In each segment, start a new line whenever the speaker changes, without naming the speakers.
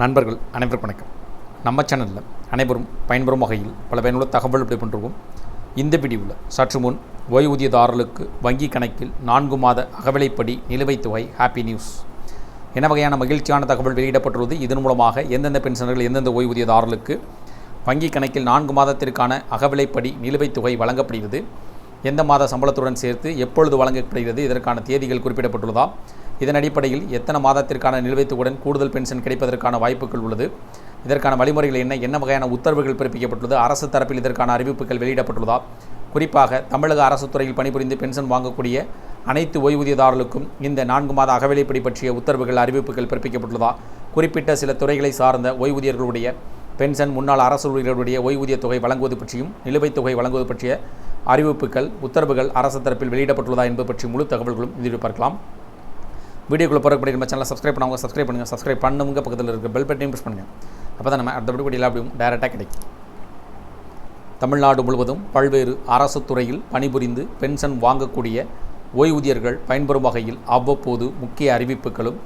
நண்பர்கள் அனைவருக்கும் வணக்கம். நம்ம சேனலில் அனைவரும் பயன்பெறும் வகையில் பல பயனுள்ள தகவல் இப்படி பண்ணுறோம் இந்த வீடியோவில் சற்று முன் ஓய்வூதியதாரர்களுக்கு வங்கி கணக்கில் நான்கு மாத அகவிலைப்படி நிலுவைத் தொகை ஹாப்பி நியூஸ் என்ன வகையான மகிழ்ச்சியான தகவல் வெளியிடப்பட்டுள்ளது? இதன் மூலமாக எந்தெந்த பென்ஷனர்கள் எந்தெந்த ஓய்வூதியதாரர்களுக்கு வங்கி கணக்கில் நான்கு மாதத்திற்கான அகவிலைப்படி நிலுவைத் தொகை வழங்கப்படுகிறது? எந்த மாத சம்பளத்துடன் சேர்த்து எப்பொழுது வழங்கப்படுகிறது? இதற்கான தேதிகள் குறிப்பிடப்பட்டுள்ளதா? இதன் அடிப்படையில் எத்தனை மாதத்திற்கான நிலுவைத்துடன் கூடுதல் பென்ஷன் கிடைப்பதற்கான வாய்ப்புகள் உள்ளது? இதற்கான வழிமுறைகள் என்ன? என்ன வகையான உத்தரவுகள் பிறப்பிக்கப்பட்டுள்ளது? அரசு தரப்பில் இதற்கான அறிவிப்புகள் வெளியிடப்பட்டுள்ளதா? குறிப்பாக தமிழக அரசு துறையில் பணிபுரிந்து பென்ஷன் வாங்கக்கூடிய அனைத்து ஓய்வூதியதாரர்களுக்கும் இந்த நான்கு மாத அகவிலைப்படி பற்றிய உத்தரவுகள் அறிவிப்புகள் பிறப்பிக்கப்பட்டுள்ளதா? குறிப்பிட்ட சில துறைகளை சார்ந்த ஓய்வூதியர்களுடைய பென்ஷன் முன்னாள் அரசு ஊழியர்களுடைய ஓய்வூதிய தொகை வழங்குவது பற்றியும் நிலுவைத் தொகை வழங்குவது பற்றிய அறிவிப்புகள் உத்தரவுகள் அரசு தரப்பில் வெளியிடப்பட்டுள்ளதா என்பது பற்றி முழு தகவல்களும் இதில் பார்க்கலாம். வீடியோக்குள்ளே போகிறப்படி நம்ம சேனலை சப்ஸ்கிரைப் பண்ணுவாங்க சப்ஸ்கிரைப் பண்ணுங்கள் சப்ஸ்கிரைப் பண்ணுங்க பக்கத்தில் இருக்க பெல் பட்டனையும் ப்ரெஸ் பண்ணுங்கள் அப்போ தான் நம்ம அடுத்த வீடியோ எல்லா அப்படியும் டைரெக்டாக கிடைக்கும். தமிழ்நாடு முழுவதும் பல்வேறு அரசு துறையில் பணிபுரிந்து பென்ஷன் வாங்கக்கூடிய ஓய்வூதியர்கள் பயன்பெறும் வகையில் அவ்வப்போது முக்கிய அறிவிப்புகளும்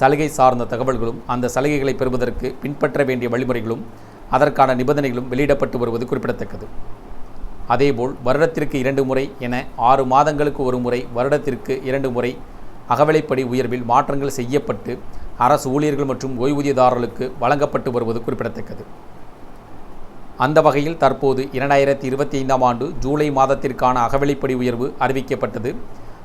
சலுகை சார்ந்த தகவல்களும் அந்த சலுகைகளை பெறுவதற்கு பின்பற்ற வேண்டிய வழிமுறைகளும் அதற்கான நிபந்தனைகளும் வெளியிடப்பட்டு வருவது குறிப்பிடத்தக்கது. அதேபோல் வருடத்திற்கு இரண்டு முறை என ஆறு மாதங்களுக்கு ஒரு முறை வருடத்திற்கு இரண்டு முறை அகவிலைப்படி உயர்வில் மாற்றங்கள் செய்யப்பட்டு அரசு ஊழியர்கள் மற்றும் ஓய்வூதியதாரர்களுக்கு வழங்கப்பட்டு வருவது குறிப்பிடத்தக்கது. அந்த வகையில் தற்போது இரண்டாயிரத்தி இருபத்தி ஐந்தாம் ஆண்டு ஜூலை மாதத்திற்கான அகவிலைப்படி உயர்வு அறிவிக்கப்பட்டது.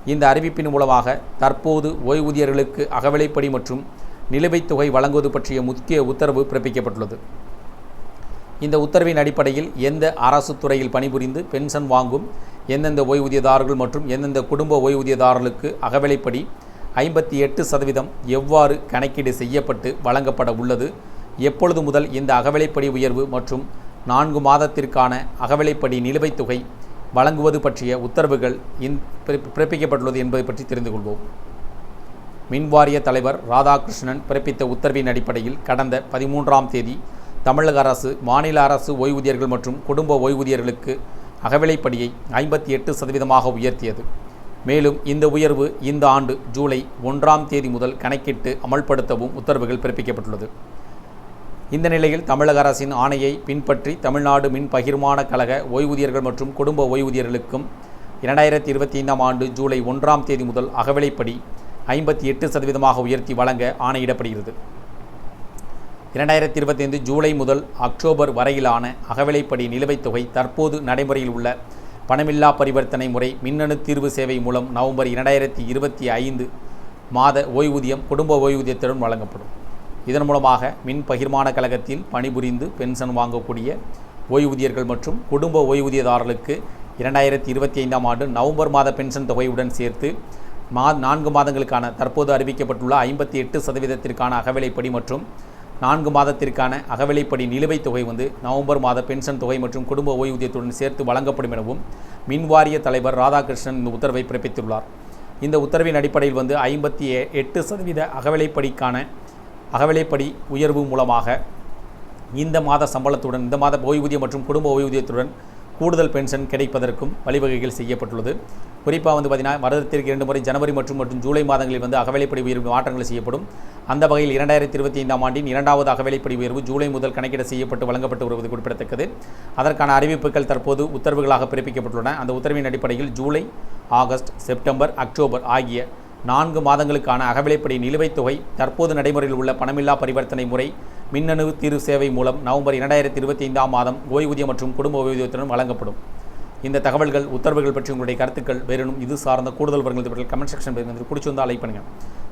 இந்த அறிவிப்பின் மூலமாக தற்போது ஓய்வூதியர்களுக்கு அகவிலைப்படி மற்றும் நிலுவைத் தொகை வழங்குவது பற்றிய முக்கிய உத்தரவு பிறப்பிக்கப்பட்டுள்ளது. இந்த உத்தரவின் அடிப்படையில் எந்த அரசு துறையில் பணிபுரிந்து பென்ஷன் வாங்கும் எந்தெந்த ஓய்வூதியதாரர்கள் மற்றும் எந்தெந்த குடும்ப ஓய்வூதியதாரர்களுக்கு அகவிலைப்படி ஐம்பத்தி எட்டு சதவீதம் எவ்வாறு கணக்கீடு செய்யப்பட்டு வழங்கப்பட உள்ளது? எப்பொழுது முதல் இந்த அகவிலைப்படி உயர்வு மற்றும் நான்கு மாதத்திற்கான அகவிலைப்படி நிலுவைத் தொகை வழங்குவது பற்றிய உத்தரவுகள் இன் பிறப்பிக்கப்பட்டுள்ளது என்பதை பற்றி தெரிந்து கொள்வோம். மின்வாரிய தலைவர் ராதாகிருஷ்ணன் பிறப்பித்த உத்தரவின் அடிப்படையில் கடந்த பதிமூன்றாம் தேதி தமிழக அரசு மாநில அரசு ஓய்வூதியர்கள் மற்றும் குடும்ப ஓய்வூதியர்களுக்கு அகவிலைப்படியை ஐம்பத்தி எட்டு சதவீதமாக உயர்த்தியது. மேலும் இந்த உயர்வு இந்த ஆண்டு ஜூலை ஒன்றாம் தேதி முதல் கணக்கிட்டு அமல்படுத்தவும் உத்தரவுகள் பிறப்பிக்கப்பட்டுள்ளது. இந்த நிலையில் தமிழக அரசின் ஆணையை பின்பற்றி தமிழ்நாடு மின் பகிர்மான கழக ஓய்வூதியர்கள் மற்றும் குடும்ப ஓய்வூதியர்களுக்கும் இரண்டாயிரத்தி இருபத்தி ஐந்தாம் ஆண்டு ஜூலை ஒன்றாம் தேதி முதல் அகவிலைப்படி ஐம்பத்தி எட்டு சதவீதமாக உயர்த்தி வழங்க ஆணையிடப்படுகிறது. இரண்டாயிரத்தி இருபத்தைந்து ஜூலை முதல் அக்டோபர் வரையிலான அகவிலைப்படி நிலுவைத் தொகை தற்போது நடைமுறையில் உள்ள பணமில்லா பரிவர்த்தனை முறை மின்னணு தீர்வு சேவை மூலம் நவம்பர் இரண்டாயிரத்தி இருபத்தி ஐந்து மாத ஓய்வூதியம் குடும்ப ஓய்வூதியத்துடன் வழங்கப்படும். இதன் மூலமாக மின் பகிர்மான கழகத்தில் பணிபுரிந்து பென்ஷன் வாங்கக்கூடிய ஓய்வூதியர்கள் மற்றும் குடும்ப ஓய்வூதியதாரர்களுக்கு இரண்டாயிரத்தி இருபத்தி ஐந்தாம் ஆண்டு நவம்பர் மாத பென்ஷன் தொகையுடன் சேர்த்து மா நான்கு மாதங்களுக்கான தற்போது அறிவிக்கப்பட்டுள்ள ஐம்பத்தி எட்டு சதவீதத்திற்கான அகவிலைப்படி மற்றும் நான்கு மாதத்திற்கான அகவிலைப்படி நிலுவைத் தொகை வந்து நவம்பர் மாத பென்ஷன் தொகை மற்றும் குடும்ப ஓய்வூதியத்துடன் சேர்த்து வழங்கப்படும் எனவும் மின்வாரிய தலைவர் ராதாகிருஷ்ணன் இந்த உத்தரவை பிறப்பித்துள்ளார். இந்த உத்தரவின் அடிப்படையில் வந்து ஐம்பத்தி எட்டு சதவீத அகவிலைப்படிக்கான அகவிலைப்படி உயர்வு மூலமாக இந்த மாத சம்பளத்துடன் இந்த மாத ஓய்வூதியம் மற்றும் குடும்ப ஓய்வூதியத்துடன் கூடுதல் பென்ஷன் கிடைப்பதற்கும் வழிவகைகள் செய்யப்பட்டுள்ளது. குறிப்பாக வந்து பார்த்திங்கன்னா வருடத்திற்கு இரண்டு முறை ஜனவரி மற்றும் மற்றும் ஜூலை மாதங்களில் வந்து அகவிலைப்படி உயர்வு மாற்றங்கள் செய்யப்படும். அந்த வகையில் இரண்டாயிரத்தி இருபத்தி ஐந்தாம் ஆண்டின் இரண்டாவது அகவிலைப்படி உயர்வு ஜூலை முதல் கணக்கீடு செய்யப்பட்டு வழங்கப்பட்டு வருவது குறிப்பிடத்தக்கது. அதற்கான அறிவிப்புகள் தற்போது உத்தரவுகளாக பிறப்பிக்கப்பட்டுள்ளன. அந்த உத்தரவின் அடிப்படையில் ஜூலை ஆகஸ்ட் செப்டம்பர் அக்டோபர் ஆகிய நான்கு மாதங்களுக்கான அகவிலைப்படி நிலுவைத் தொகை தற்போது நடைமுறையில் உள்ள பணமில்லா பரிவர்த்தனை முறை மின்னணு தீர்வு சேவை மூலம் நவம்பர் இரண்டாயிரத்தி இருபத்தி ஐந்தாம் மாதம் ஓய்வூதியம் மற்றும் குடும்ப ஓய்வூதியத்துடன் வழங்கப்படும். இந்த தகவல்கள் உத்தரவுகள் பற்றி உங்களுடைய கருத்துக்கள் வேறெனும் இது சார்ந்த கூடுதல் வருங்கள் கமெண்ட் செக்ஷன் பிடிச்சிருந்தால் லைக் பண்ணுங்கள்